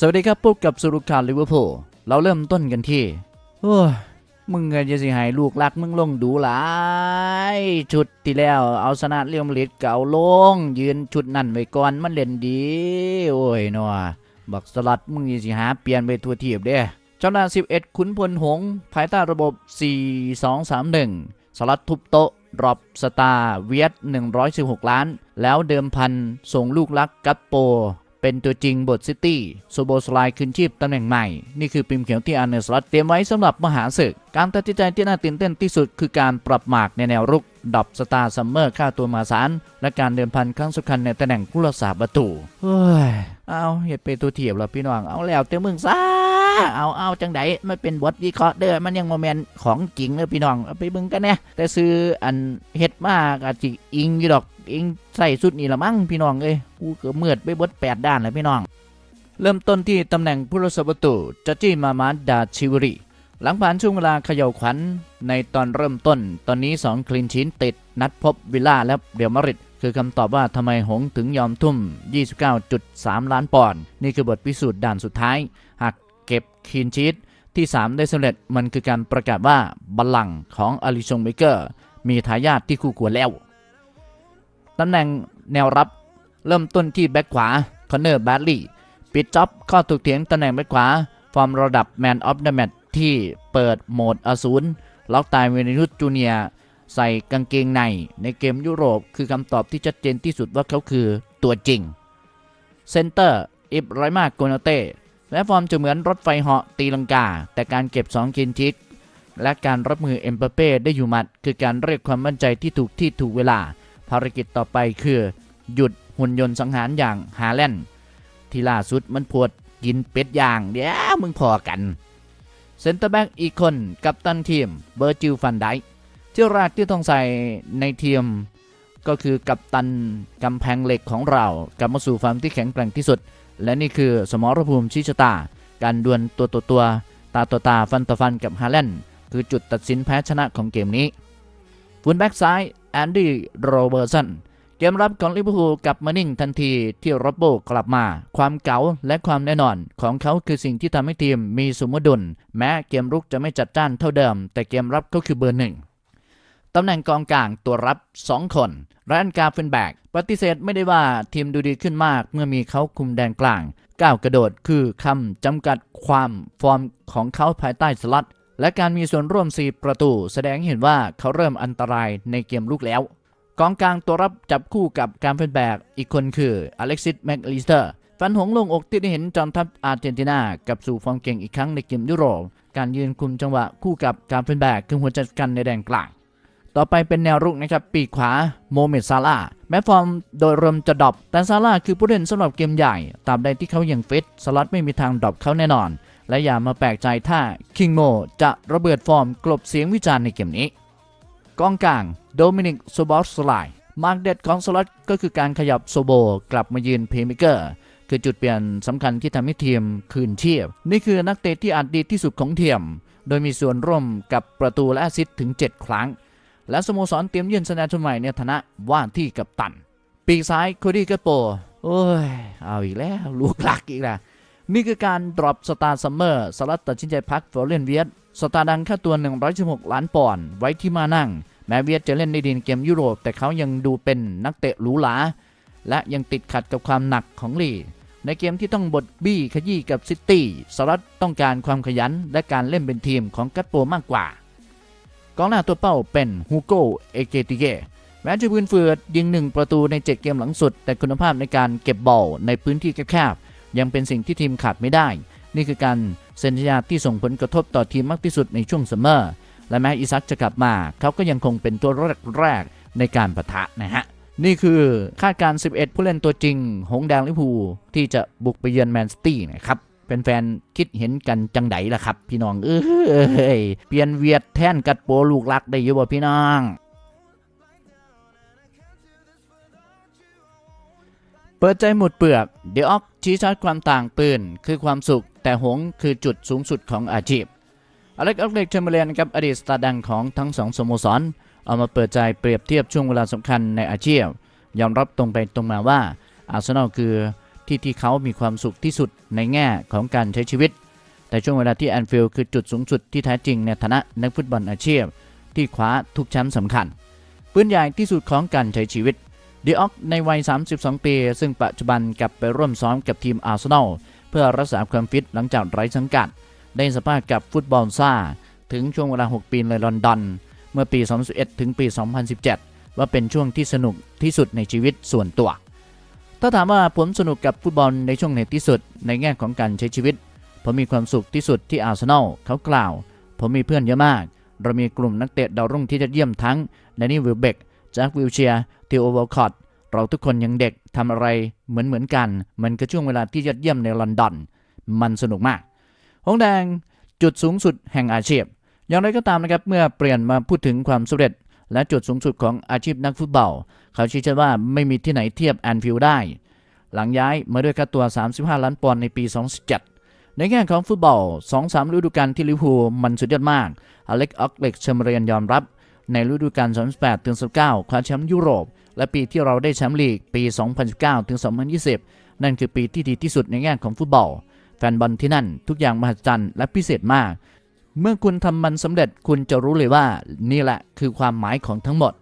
สวัสดีครับพบกับสุรุคาลิเวอร์พูลเราเริ่มต้นกันที่โอ้มึงเงินจะสิหายลูกรักมึงลงดูหลายชุดที่แล้วเอาชนะเรียมาดริดเก่าลง ยืนชุดนั่นไว้ก่อนมันเล่นดี โอ้ยนัวบักสลัดมึงจะสิหาเปลี่ยนไปทัวทีบเด้เจ้าหน้า11 ขุนพลหง ภายใต้ระบบ 4-2-3-1 สลัดทุบโต๊ะรอปสตาร์เวียด 116 ล้าน แล้วเดิมพันส่งลูกรักกัตโป เป็นตัวจริงบทซิตี้โซโบสไลคืนชีพตำแหน่งใหม่ นี่คือพิมเขียวที่อันเนสลัดเตรียมไว้สำหรับมหาศึก การตัดสินใจที่น่าตื่นเต้นที่สุดคือการปรับหมากในแนวรุกดับสตาร์ซัมเมอร์ค่าตัวมาศาลและการเดิมพันครั้งสำคัญในตำแหน่งผู้รักษาประตูเฮ้ยเอาเฮ็ดไปตัวเทียบแล้วพี่น้องเอาแล้วแต่มึงซะเอาเอาจังไดมันเป็นบทวิเคราะห์เด้อมันยังโมเมนต์ของจริงเด้อพี่น้องไปเบิ่งกันแน่แต่ซื้ออันเฮ็ดมากอาจจิอิงอยู่ดอก อิงใส่สุดนี่ละมั้งพี่น้องเอ้ยกูเกือบเมือดไปเบดแปดด้านแล้วพี่น้อง เริ่มต้นที่ตำแหน่งผู้รักษาประตูจัจิมามาดาชิวริ หลังผ่านช่วงเวลาเขย่าขวัญในตอนเริ่มต้น ตอนนี้ 2 คลีนชินติด นัดพบวิลล่าและเรียวมาริดคือคำตอบว่าทำไมหงถึงยอมทุ่ม 29.3 ล้านปอนด์นี่คือบทพิสูจน์ด่านสุดท้าย หากเก็บคลีนชีตที่ 3 ได้สำเร็จมันคือการประกาศว่าบัลลังก์ของอลิชงเบเกอร์ มีทายาทที่คู่ควรแล้ว ตำแหน่งแนวรับเริ่มต้นที่แบ็คขวาคอนเนอร์แบดลีย์ปิดจ็อบข้อถูกเถียงตำแหน่งแบ็คขวา ฟอร์มระดับแมนออฟเดอะแมตที่เปิดโหมดอสูรล็อกตายเวนินุสจูเนียใส่กางเกงในในเกมยุโรปคือคำตอบที่ชัดเจนที่สุดว่าเขาคือตัวจริง เซนเตอร์อิบไรมาโกนาเต้และฟอร์มจะเหมือนรถไฟเหาะตีลังกา แต่การเก็บ2กินทิกและการรับมือเอ็มเปเป้ได้อยู่หมัด คือการเรียกความมั่นใจที่ถูกที่ถูกเวลา ภารกิจต่อไปคือ หยุดหุ่นยนต์สังหารอย่างฮาแลนด์ที่ล่าสุดมันปวดกินเป็ดย่าง เดี๋ยวมึงพอกันเซนเตอร์แบ็กอีกคนกับตันทีมเบอร์จิลฟันไดที่แรกที่ต้องใส่ในทีม ก็คือกับตันกำแพงเหล็กของเรากลับมาสู่ฟาร์มที่แข็งแกร่งที่สุด และนี่คือสมรภูมิชิชตา การดวลตัวต่อตัวตาต่อตาฟันต่อฟันกับฮาแลนด์คือจุดตัดสินแพ้ชนะของเกมนี้ฟุตแบ็กซ้าย แอนดี้โรเบอร์สันเกมรับของลิเวอร์พูลกลับมานิ่งทันทีที่โรบโบกลับมา ความเก๋าและความแน่นอน ของเขาคือสิ่งที่ทำให้ทีมมีสมดุล แม้เกมรุกจะไม่จัดจ้านเท่าเดิม แต่เกมรับเขาคือเบอร์หนึ่งตำแหน่งกองกลางตัวรับ 2 คนแรนการ์เฟนแบกปฏิเสธไม่ได้ว่าทีมดูดีขึ้นมากเมื่อมีเขาคุมแดนกลางก้าวกระโดดคือคำจำกัดความฟอร์มของเขาภายใต้สลัด และการมีส่วนร่วม 4 ประตู แสดงเห็นว่าเขาเริ่มอันตรายในเกมลุกแล้ว กองกลางตัวรับจับคู่กับการเฟนแบกอีกคนคืออเล็กซิสแมกลิสเตอร์ฟันหงลงอกที่ได้เห็นจอมทัพอาร์เจนตินากับสู่ฟอร์มเก่งอีกครั้งในเกมยุโรป การยืนคุมจังหวะคู่กับการเฟนแบกคือหัวจัดกันในแดนกลาง ต่อไปเป็นแนวรุกนะครับปีกขวาโมเมดซาลาแม้ฟอร์มโดยรวมจะดรอปแต่ซาลาคือผู้เล่นสำหรับเกมใหญ่ตาบใดที่เขายังฟิตสล็อตไม่มีทางดรอปเขาแน่นอน และอย่ามาแปลกใจถ้าคิงโมจะระเบิดฟอร์มกลบเสียงวิจารณ์ในเกมนี้ กองกลางโดมินิกโซบอสไลมาร์กเด็ดของสล็อตก็คือการขยับโซโบกลับมายืนเพย์เมเกอร์คือจุดเปลี่ยนสำคัญที่ทำให้ทีมคืนเชีพนี่คือนักเตะที่อาจดีที่สุดของทีมโดยมีส่วนร่วมกับประตูและแอซิสถึง 7 ครั้ง และสโมสรเตรียมยื่นสแนชนใหม่ในฐานะว่าที่กัปตัน ปีกซ้ายโคดี้เกโปโอ้ย เอาอีกแล้วลูกหลักอีกแล้ว นี่คือการดรอปสตาร์ซัมเมอร์สลัดตัดสินใจพักฟลอร์เรนเวียตสตาร์ดังค่าตัว 116 ล้านปอนด์ไว้ที่มานั่ง แม้เวียตจะเล่นได้ดีในเกมยุโรป แต่เขายังดูเป็นนักเตะหรูหราและยังติดขัดกับความหนักของลีในเกมที่ต้องบดบี้ขยี้กับซิตี้สลัดต้องการความขยันและการเล่นเป็นทีมของกัตโปมากกว่ากองหน้าตัวเป้าเป็นฮูโกเอเกติเกแม้จะพื้นเฟือดยิงหนึ่งประตูใน 7 เกมหลังสุด แต่คุณภาพในการเก็บบอลในพื้นที่แคบ ยังเป็นสิ่งที่ทีมขาดไม่ได้ นี่คือการเซ็นสัญญาที่ส่งผลกระทบต่อทีมมากที่สุดในช่วงซัมเมอร์และแม้อิซักจะกลับมาเขาก็ยังคงเป็นตัวแรกๆในการประทะนะฮะนี่คือคาดการณ์11 ผู้เล่นตัวจริง หงแดงลิพูที่จะบุกไปเยือนแมนซิตี้นะครับเป็นแฟนคิดเห็นกันจังไดล่ะครับ พี่น้อง เอ้ยเปลี่ยนเวียดแท่นกัดโปลูกรักได้อยู่บ่พี่น้อง เปิดใจหมดเปลือกเดี๋ยวออกชี้ชัดความต่างปืนคือความสุข แต่หงคือจุดสูงสุดของอาชีพอเล็กออกเล็กเชมเบอร์เลนครับอดีตสตาร์ดังของทั้งสองสโมสรเอามาเปิดใจเปรียบเทียบช่วงเวลาสำคัญในอาชีพ ยอมรับตรงไปตรงมาว่าอาร์เซนอลคือที่ที่เขามีความสุขที่สุดในแง่ของการใช้ชีวิต แต่ช่วงเวลาที่แอนฟิลด์คือจุดสูงสุดที่แท้จริงในฐานะนักฟุตบอลอาชีพ ที่คว้าทุกแชมป์สำคัญปืนใหญ่ที่สุดของการใช้ชีวิต ดีออกในวัย 32 ปี ซึ่งปัจจุบันกลับไปร่วมซ้อมกับทีมอาร์เซนอลเพื่อรักษาความฟิตหลังจากไร้สังกัด ได้สัมภาษณ์กับฟุตบอลซ่า ถึงช่วงเวลา 6 ปีในลอนดอน เมื่อปี 2011 ถึงปี 2017 ว่าเป็นช่วงที่สนุกที่สุดในชีวิตส่วนตัว ถ้าถามว่าผมสนุกกับฟุตบอลในช่วงไหนที่สุด ในแง่ของการใช้ชีวิต ผมมีความสุขที่สุดที่อาร์เซนอลเขากล่าว ผมมีเพื่อนเยอะมาก เรามีกลุ่มนักเตะดาวรุ่งที่ยอดเยี่ยมทั้งแดนนี่วิลเบก จ็ควิลเชียร์ทีโอเวอลคอตเราทุกคนยังเด็กทำอะไรเหมือนเหมือนกัน มันก็ช่วงเวลาที่ยอดเยี่ยมในลอนดอน มันสนุกมากหงแดงจุดสูงสุดแห่งอาชีพ อย่างไรก็ตามนะครับเมื่อเปลี่ยนมาพูดถึงความสำเร็จ และจุดสูงสุดของอาชีพนักฟุตบอล เขาชี้ชัดว่าไม่มีที่ไหนเทียบแอนฟิลด์ได้ หลังย้ายมาด้วยค่าตัว 35 ล้านปอนด์ในปี 2017 ในแง่ของฟุตบอล 2-3 ฤดูกาลที่ลิเวอร์พูลมันสุดยอดมากอเล็กออกเล็กเชมเรียนยอมรับ ในฤดูกาล 2018ถึง19คว้าแชมป์ยุโรป และปีที่เราได้แชมป์ลีกปี 2019ถึง2020 นั่นคือปีที่ดีที่สุดในแง่ของฟุตบอล แฟนบอลที่นั่นทุกอย่างมหัศจรรย์และพิเศษมาก เมื่อคุณทำมันสำเร็จคุณจะรู้เลยว่านี่แหละคือความหมายของทั้งหมด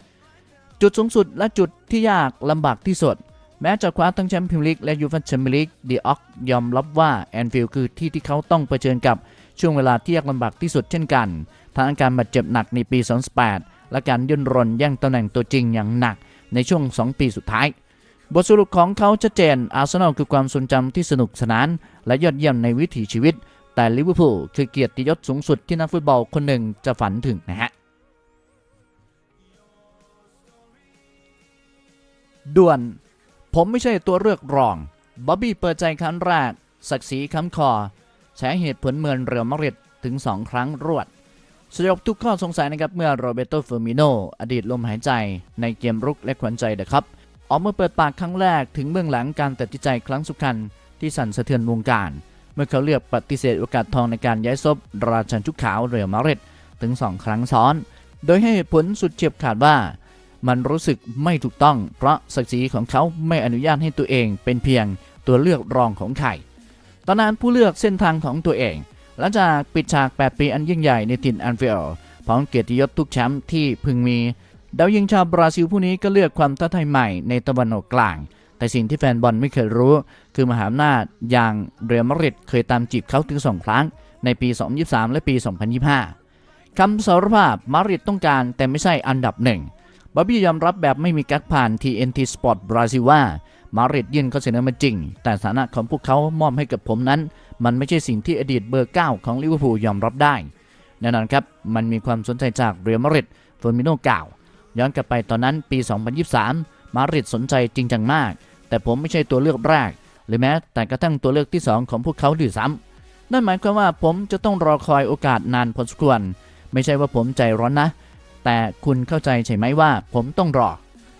จุดสูงสุดและจุดที่ยากลำบากที่สุดแม้จะคว้าทั้งแชมป์พรีเมียร์ลีกและยูฟ่าแชมเปี้ยนลีกดีออกยอมรับว่าแอนฟิลด์คือที่ที่เขาต้องเผชิญกับช่วงเวลาที่ยากลำบากที่สุดเช่นกันทั้งอาการบาดเจ็บหนักในปี 2018 และการย่นรนแย่งตำแหน่งตัวจริงอย่างหนักในช่วง 2 ปีสุดท้าย บทสรุปของเขาชัดเจน อาร์เซนอลคือความทรงจำที่สนุกสนาน และยอดเยี่ยมในวิถีชีวิต แต่ลิเวอร์พูลคือเกียรติยศสูงสุดที่นักฟุตบอลคนหนึ่งจะฝันถึงนะฮะด่วน ผมไม่ใช่ตัวเลือกรองบ๊อบบี้เปิดใจครั้งแรกศักดิ์ศรีค้ำคอ ใช้เหตุผลเมือนเรียวมาริดถึง 2 ครั้งรวด สยบทุกข้อสงสัยนะครับเมื่อโรเบโตเฟอร์มิโนอดีตลมหายใจในเกมรุกและขวัญใจเดอะครับออกมาเปิดปากครั้งแรกถึงเบื้องหลังการตัดสินใจครั้งสำคัญที่สั่นสะเทือนวงการ เมื่อเขาเลือกปฏิเสธโอกาสทองในการย้ายซบราชันชุกขาวเรียมาดริดถึง 2 ครั้งซ้อน โดยให้เหตุผลสุดเฉียบขาดว่า มันรู้สึกไม่ถูกต้อง เพราะศักดิ์ศรีของเขาไม่อนุญาตให้ตัวเองเป็นเพียงตัวเลือกรองของใครตอนนั้นผู้เลือกเส้นทางของตัวเอง หลังจากปิดฉาก 8 ปีอันยิ่งใหญ่ในถิ่นแอนฟิลพร้อมเกียรติยศทุกแชมป์ที่พึงมี ดาวยิงชาวบราซิลผู้นี้ก็เลือกความท้าทายใหม่ในตะวันออกกลาง แต่สิ่งที่แฟนบอลไม่เคยรู้ คือมหาอำนาจอย่างเรอัลมาดริดเคยตามจีบเขาถึง 2 ครั้ง ในปี 2023 และปี 2025 คำสารภาพมาดริดต้องการแต่ไม่ใช่อันดับหนึ่งบอบบี้ยอมรับแบบไม่มีกักผ่าน TNT Sport บราซิลว่า มาริดยื่นข้อเสนอมาจริง แต่ฐานะของพวกเขามอบให้กับผมนั้น มันไม่ใช่สิ่งที่อดีตเบอร์ 9 ของลิเวอร์พูลยอมรับได้แน่นอนครับ มันมีความสนใจจากเรอัลมาริดฟอร์มิโนกล่าวย้อนกลับไปตอนนั้นปี 2023 มาริดสนใจจริงจังมาก แต่ผมไม่ใช่ตัวเลือกแรก หรือแม้แต่กระทั่งตัวเลือกที่ 2 ของพวกเขาด้วยซ้ำนั่นหมายความว่าผมจะต้องรอคอยโอกาสนานพอสมควร ไม่ใช่ว่าผมใจร้อนนะ แต่คุณเข้าใจใช่ไหมว่า ผมต้องรอ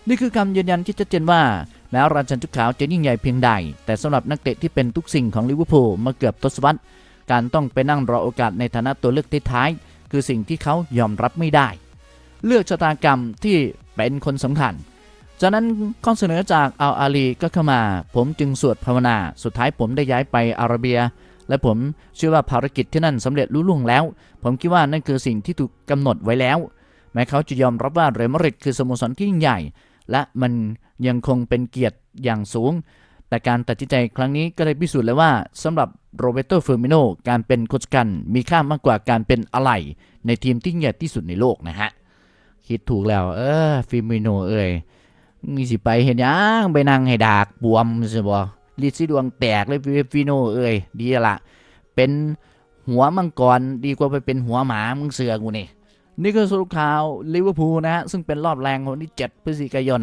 นี่คือคำยืนยันที่ชัดเจนว่า แม้ราชันชุกขาวจะยิ่งใหญ่เพียงใด แต่สำหรับนักเตะที่เป็นทุกสิ่งของลิเวอร์พูลมาเกือบทศวรรษ การต้องไปนั่งรอโอกาสในฐานะตัวเลือกท้าย คือสิ่งที่เขายอมรับไม่ได้ เลือกชะตากรรมที่เป็นคนสำคัญ จากนั้นข้อเสนอจากอัลอาลีก็เข้ามา ผมจึงสวดภาวนา สุดท้ายผมได้ย้ายไปอาระเบีย และผมเชื่อว่าภารกิจที่นั่นสำเร็จลุล่วงแล้ว ผมคิดว่านั่นคือสิ่งที่ถูกกำหนดไว้แล้ว แม้เขาจะยอมรับว่าเรอัลมาดริดคือสโมสรที่ยิ่งใหญ่ และมันยังคงเป็นเกียรติอย่างสูง แต่การตัดสินใจครั้งนี้ก็ได้พิสูจน์แล้วว่าสำหรับโรเบโตเฟอร์มิโนการเป็นโค้ชกันมีค่ามากกว่าการเป็นอะไรในทีมที่ยิ่งใหญ่ที่สุดในโลกนะฮะ คิดถูกแล้ว เออฟิมิโนเอ้ยมีสิไปเห็นยังไปนั่งให้ดากบวมใช่บ่ลิดสิดวงแตกเลยฟิโนเอ้ยดีละเป็นหัวมังกรดีกว่าไปเป็นหัวหมามึงเสือกูนี่ นี่ก็สรุปข่าวลิเวอร์พูลนะฮะ ซึ่งเป็นรอบแรงของวันที่ 7 พฤศจิกายน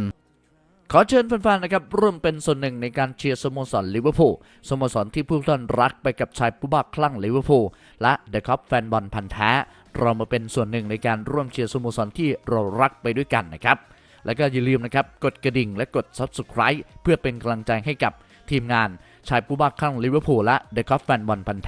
ขอเชิญแฟนๆ นะครับ ร่วมเป็นส่วนหนึ่งในการเชียร์สโมสรลิเวอร์พูลสโมสรที่ผู้ท่านรักไปกับชายผู้บ้าคลั่งลิเวอร์พูลและเดอะคัพแฟนบอลพันธ์แท้เรามาเป็นส่วนหนึ่งในการร่วมเชียร์สโมสรที่เรารักไปด้วยกันนะครับแล้วก็อย่าลืมนะครับกดกระดิ่งและกด Subscribe เพื่อเป็นกำลังใจให้กับทีมงานชายผู้บ้าคลั่งลิเวอร์พูลและเดอะคัพแฟนบอลพันธ์แ